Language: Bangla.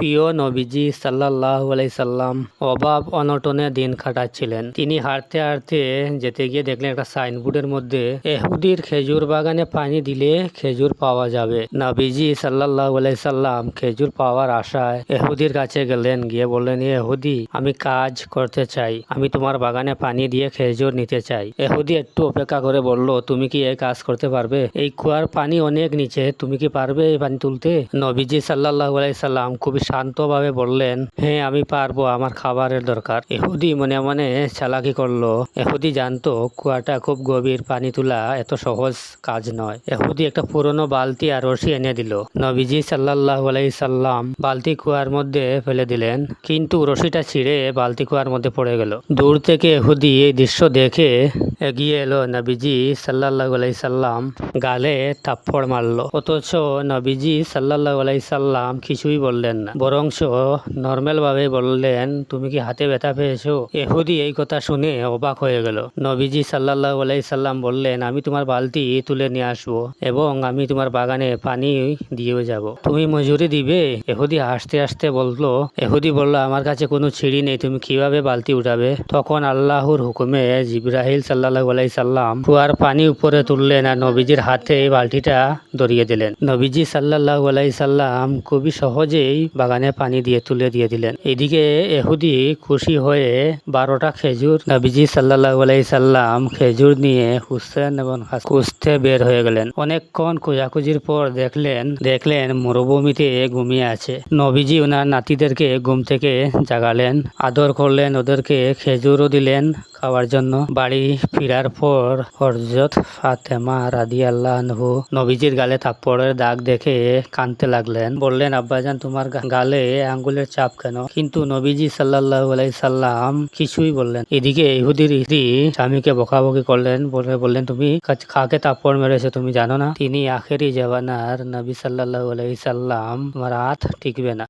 প্রিয় নবীজি সাল্লাহ সাল্লাম অভাব অনটনে দিন কাটাচ্ছিলেন। তিনি হাঁটতে হাঁটতে যেতে গিয়ে দেখলেন একটা সাইনবোর্ডের মধ্যে এহুদির খেজুর বাগানে পানি দিলে খেজুর পাওয়া যাবে। নবীজি সাল্লাহ সাল্লাম খেজুর পাওয়ার আশায় এহুদির কাছে গেলেন, গিয়ে বললেন এহুদি, আমি কাজ করতে চাই। আমি তোমার বাগানে পানি দিয়ে খেজুর নিতে চাই। এহুদি একটু অপেক্ষা করে বলল, তুমি কি এই কাজ করতে পারবে? এই কুয়ার পানি অনেক নিচে, তুমি কি পারবে এই পানি তুলতে? নবীজি সাল্লাহ সাল্লাম খুবই শান্তভাবে বললেন হ্যাঁ আমি পারব, আমার খাবারের দরকার। এহুদি মনে মনে চালাকি করল। এহুদি জানতো, কুয়াটা খুব গভীর, পানি তোলা এত সহজ কাজ নয়। এহুদি একটা পুরনো বালতি আর রশি এনে দিল। নবীজি সাল্লাহ সাল্লাম বালতি কুয়ার মধ্যে ফেলে দিলেন, কিন্তু রশিটা ছিঁড়ে বালতি কুয়ার মধ্যে পড়ে গেল। দূর থেকে এহুদি এই দৃশ্য দেখে এগিয়ে এলো নবীজি সাল্লাহ সাল্লাম। গালে থাপ্পড় মারলো। অথচ নবীজি সাল্লাহ সাল্লাম কিছুই বললেন না। বরংস নর্মাল ভাবে বললেন, তুমি কি হাতে ব্যথা পেয়েছ? এহুদি এই কথা শুনে অবাক হয়ে গেল। নবীজি সাল্লাহ সাল্লাম বললেন, আমি তোমার বালতি তুলে নিয়ে আসব এবং আমি তোমার বাগানে পানি দিয়ে যাব। তুমি মজুরি দিবে? এহুদি হাসতে হাসতে বলল, এহুদি বলল, আমার কাছে কোনো ছিঁড়ি নেই, তুমি কীভাবে বালতি উঠাবে তখন আল্লাহর হুকুমে জিব্রাহিল সাল্লাহ সাল্লাম কুয়ার পানি উপরে তুললেন আর নবীজির হাতে এই বালতিটা ধরিয়ে দিলেন। নবীজি সাল্লাহ সাল্লাম খুবই সহজেই বাগানে পানি দিয়ে তুলে দিয়ে দিলেন। এদিকে এহুদি খুশি হয়ে বারোটা খেজুর নবীজি সাল্লাহ সাল্লাম খেজুর নিয়ে হুসেন এবং খুঁজতে বের হয়ে গেলেন। অনেকক্ষণ খোঁজাখুঁজির পর দেখলেন দেখলেন মরুভূমিতে ঘুমিয়ে আছে। নবীজি ওনার নাতিদেরকে ঘুম থেকে জাগালেন, আদর করলেন, ওদেরকে খেজুরও দিলেন খাওয়ার জন্য বাড়ি ফিরার পর হরজত ফাতেমা রাদি আল্লাহ নবীজির গালে থাপ্পড়ের দাগ দেখে কাঁদতে লাগলেন। বললেন, আব্বাজান, তোমার গালে আঙ্গুলের চাপ কেন? কিন্তু নবীজি সাল্লাহ সাল্লাম কিছুই বললেন এদিকে ইহুদির স্ত্রী স্বামীকে বকাবকি করলেন। বলে বললেন, তুমি কাকে থাপ্পড় মেরেছো তুমি জানো না? তিনি আখেরি জবানার নবী সাল্লাহ সাল্লাম, তোমার হাত টিকবে না।